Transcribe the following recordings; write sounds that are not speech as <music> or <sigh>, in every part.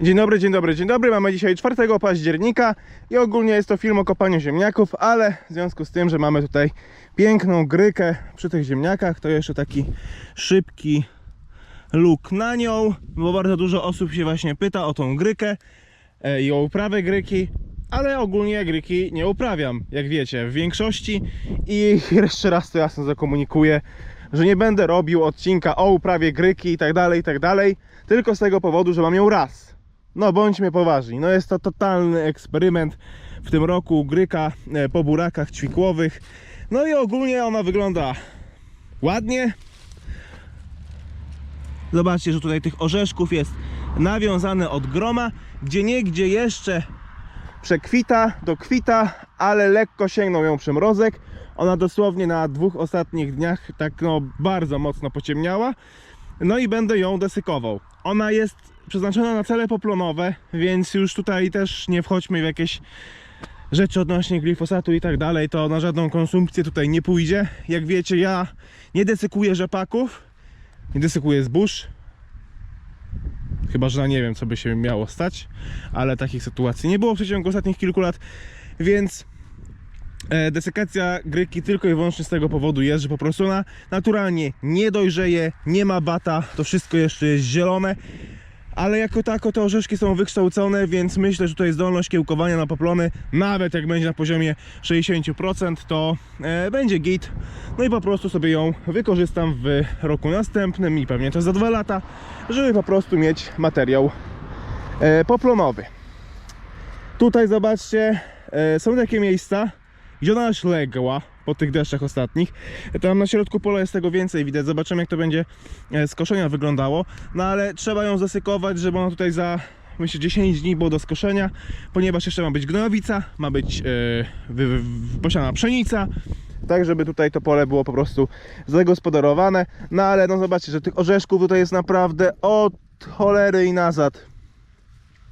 Dzień dobry, dzień dobry, dzień dobry. Mamy dzisiaj 4 października i ogólnie jest to film o kopaniu ziemniaków, ale w związku z tym, że mamy tutaj piękną grykę przy tych ziemniakach, to jeszcze taki szybki luk na nią, bo bardzo dużo osób się właśnie pyta o tą grykę e, i o uprawę gryki, ale ogólnie gryki nie uprawiam, jak wiecie, w większości i <laughs> jeszcze raz to jasno zakomunikuję, że nie będę robił odcinka o uprawie gryki i tak dalej, i tak dalej, tylko z tego powodu, że mam ją raz. No bądźmy poważni, no jest to totalny eksperyment w tym roku gryka e, po burakach ćwikłowych. No i ogólnie ona wygląda ładnie. Zobaczcie, że tutaj tych orzeszków jest nawiązane od groma, gdzie niegdzie jeszcze przekwita, dokwita, ale lekko sięgnął ją przymrozek. Ona dosłownie na dwóch ostatnich dniach tak no bardzo mocno pociemniała. No i będę ją desykował. Ona jest przeznaczona na cele poplonowe, więc już tutaj też nie wchodźmy w jakieś rzeczy odnośnie glifosatu i tak dalej, to na żadną konsumpcję tutaj nie pójdzie. Jak wiecie, ja nie desykuję rzepaków, nie desykuję zbóż. Chyba, że na nie wiem, co by się miało stać, ale takich sytuacji nie było w przeciągu ostatnich kilku lat, więc e, desykacja gryki tylko i wyłącznie z tego powodu jest, że po prostu ona naturalnie nie dojrzeje, nie ma bata, to wszystko jeszcze jest zielone, ale jako tako te orzeszki są wykształcone, więc myślę, że tutaj zdolność kiełkowania na poplony, nawet jak będzie na poziomie 60%, to e, będzie git. No i po prostu sobie ją wykorzystam w roku następnym i pewnie to za dwa lata, żeby po prostu mieć materiał e, poplonowy. Tutaj zobaczcie, e, są takie miejsca, gdzie ona aż legła po tych deszczach ostatnich. Tam na środku pola jest tego więcej widać. Zobaczymy jak to będzie e, z koszenia wyglądało. No ale trzeba ją zasykować, żeby ona tutaj za myślę 10 dni było do skoszenia, ponieważ jeszcze ma być gnojowica, ma być wy, posiana pszenica. Tak, żeby tutaj to pole było po prostu zagospodarowane. No ale no zobaczcie, że tych orzeszków tutaj jest naprawdę od cholery i nazad.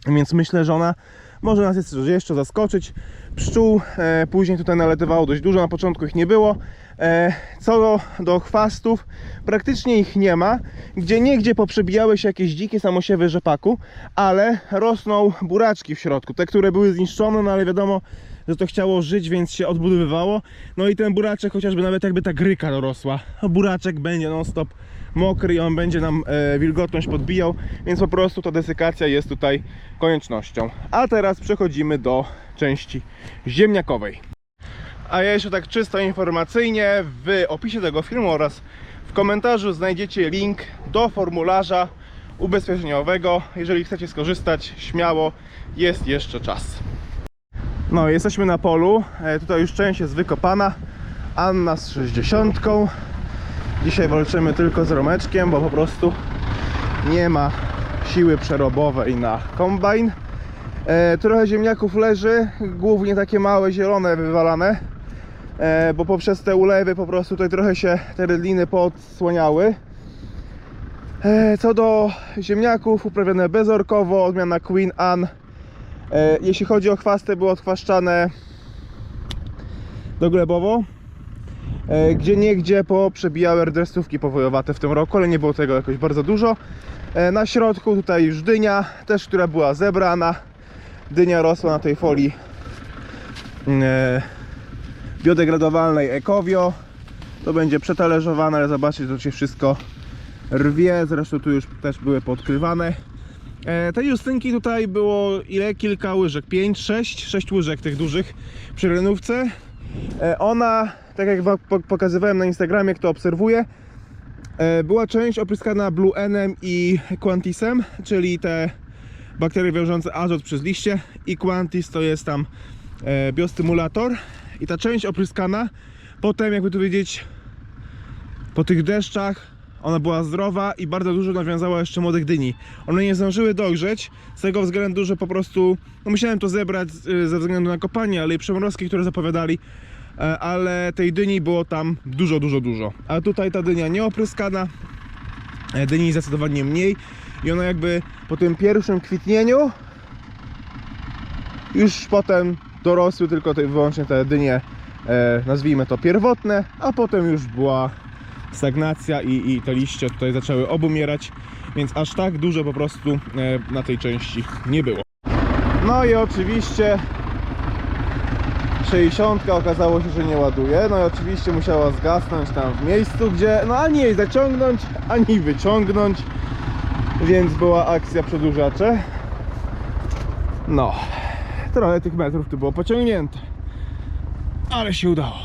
Więc myślę, że ona może nas jeszcze zaskoczyć. Pszczół e, później tutaj nalatywało dość dużo, na początku ich nie było. E, co do, do chwastów, praktycznie ich nie ma. Gdzie niegdzie poprzebijały się jakieś dzikie samosiewy rzepaku, ale rosną buraczki w środku. Te, które były zniszczone, no ale wiadomo, że to chciało żyć, więc się odbudowywało. No i ten buraczek, chociażby nawet jakby ta gryka dorosła, buraczek będzie non stop mokry i on będzie nam e, wilgotność podbijał, więc po prostu ta desykacja jest tutaj koniecznością. A teraz przechodzimy do części ziemniakowej. A jeszcze tak czysto informacyjnie w opisie tego filmu oraz w komentarzu znajdziecie link do formularza ubezpieczeniowego. Jeżeli chcecie skorzystać, śmiało, jest jeszcze czas. No, jesteśmy na polu. E, tutaj już część jest wykopana. Anna z 60. Dzisiaj walczymy tylko z romeczkiem, bo po prostu nie ma siły przerobowej na kombajn. E, trochę ziemniaków leży, głównie takie małe, zielone, wywalane, e, bo poprzez te ulewy po prostu tutaj trochę się te rydliny podsłaniały. E, co do ziemniaków, uprawione bezorkowo, odmiana Queen Anne. E, jeśli chodzi o chwasty, były odchwaszczane doglebowo. E, gdzie niegdzie poprzebijały rdestówki powojowate w tym roku, ale nie było tego jakoś bardzo dużo. E, Na środku tutaj już dynia, też która była zebrana. Dynia rosła na tej folii biodegradowalnej Ecovio. To będzie przetależowane, ale zobaczcie, to się wszystko rwie. Zresztą tu już też były podkrywane. E, Tej justynki tutaj było ile? Kilka łyżek? 5, 6? 6 łyżek tych dużych przy renówce. E, Ona, tak jak wam po- pokazywałem na Instagramie, kto obserwuje, e, była część opryskana Blue Enem i Quantisem, czyli te bakterie wiążące azot przez liście i Quantis to jest tam biostymulator i ta część opryskana potem jakby tu widzieć po tych deszczach ona była zdrowa i bardzo dużo nawiązała jeszcze młodych dyni. One nie zdążyły dojrzeć z tego względu, że po prostu no musiałem to zebrać y, ze względu na kopanie, ale i przemrozki, które zapowiadali, e, ale tej dyni było tam dużo, dużo, dużo. A tutaj ta dynia nieopryskana, e, dyni zdecydowanie mniej i ona jakby po tym pierwszym kwitnieniu już potem dorosły tylko te, wyłącznie te dynie, e, nazwijmy to pierwotne, a potem już była stagnacja i, i te liście tutaj zaczęły obumierać. więc aż tak dużo po prostu e, na tej części nie było. No i oczywiście 60 okazało się, że nie ładuje. No i oczywiście musiała zgasnąć tam w miejscu, gdzie no ani jej zaciągnąć, ani wyciągnąć. Więc była akcja przedłużacze. No, trochę tych metrów tu było pociągnięte. Ale się udało.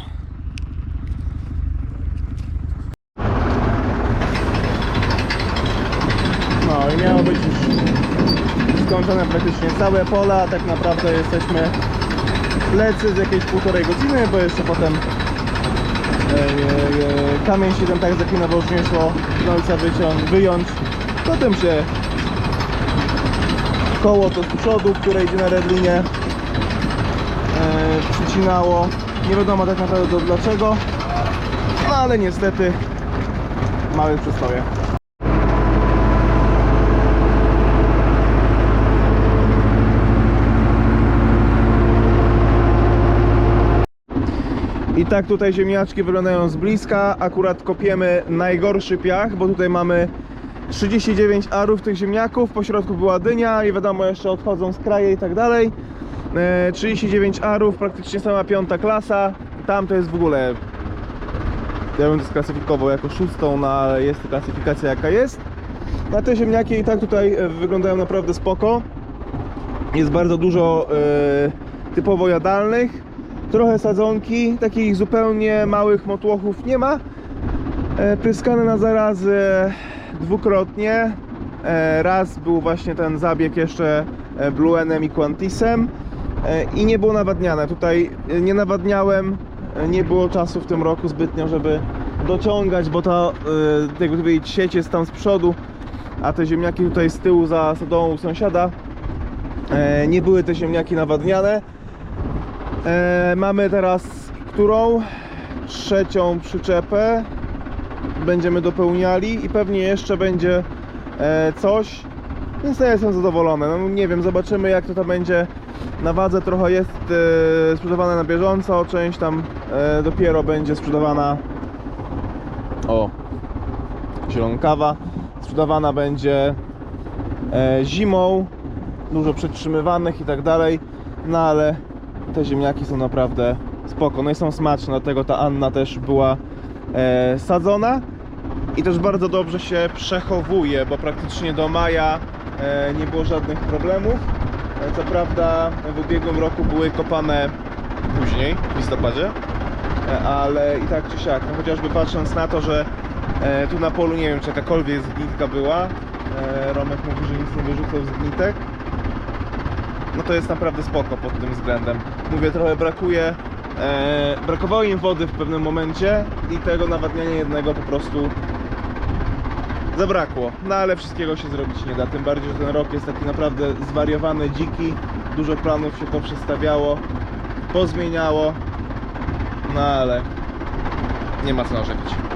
No i miało być już skończone praktycznie całe pola, a tak naprawdę jesteśmy w plecy z jakieś półtorej godziny, bo jeszcze potem e, e, kamień tak zaklinował, że nie szło wyciąć, wyjąć. Potem się koło to z przodu, które idzie na redlinie e, przycinało. Nie wiadomo tak naprawdę dlaczego, no ale niestety mały przystoje. I tak tutaj ziemniaczki wyglądają z bliska. Akurat kopiemy najgorszy piach, bo tutaj mamy 39 arów tych ziemniaków. Po środku była dynia i wiadomo, jeszcze odchodzą z kraje i tak dalej. E, 39 arów, praktycznie sama piąta klasa. Tam to jest w ogóle. Ja bym to sklasyfikował jako szóstą, no ale jest to klasyfikacja jaka jest. Na te ziemniaki i tak tutaj e, wyglądają naprawdę spoko. Jest bardzo dużo e, typowo jadalnych trochę sadzonki, takich zupełnie małych motłochów nie ma. E, Pryskane na zarazy dwukrotnie. E, Raz był właśnie ten zabieg jeszcze e, Bluenem i Quantisem i nie było nawadniane. Tutaj nie nawadniałem, nie było czasu w tym roku zbytnio, żeby dociągać, bo ta, jakby powiedzieć, sieć jest tam z przodu, a te ziemniaki tutaj z tyłu za u sąsiada. Nie były te ziemniaki nawadniane. E, mamy teraz którą? Trzecią przyczepę. Będziemy dopełniali i pewnie jeszcze będzie e, coś. Więc ja jestem zadowolony. No, nie wiem, zobaczymy jak to tam będzie. Na wadze trochę jest e, sprzedawane na bieżąco, część tam e, dopiero będzie sprzedawana. O, zielonkawa. Sprzedawana będzie e, zimą. Dużo przetrzymywanych i tak dalej. No ale te ziemniaki są naprawdę spoko, no i są smaczne, dlatego ta Anna też była e, sadzona. I też bardzo dobrze się przechowuje, bo praktycznie do maja e, nie było żadnych problemów. E, co prawda w ubiegłym roku były kopane później, w listopadzie, e, ale i tak czy siak, no chociażby patrząc na to, że e, tu na polu nie wiem czy jakakolwiek zgnitka była, e, Romek mówi, że nic nie wyrzucał z gnitek, no to jest naprawdę spoko pod tym względem. Mówię, trochę brakuje, e, brakowało im wody w pewnym momencie i tego nawadniania jednego po prostu zabrakło. No ale wszystkiego się zrobić nie da, tym bardziej, że ten rok jest taki naprawdę zwariowany, dziki, dużo planów się poprzestawiało, pozmieniało, no ale nie ma co narzekać.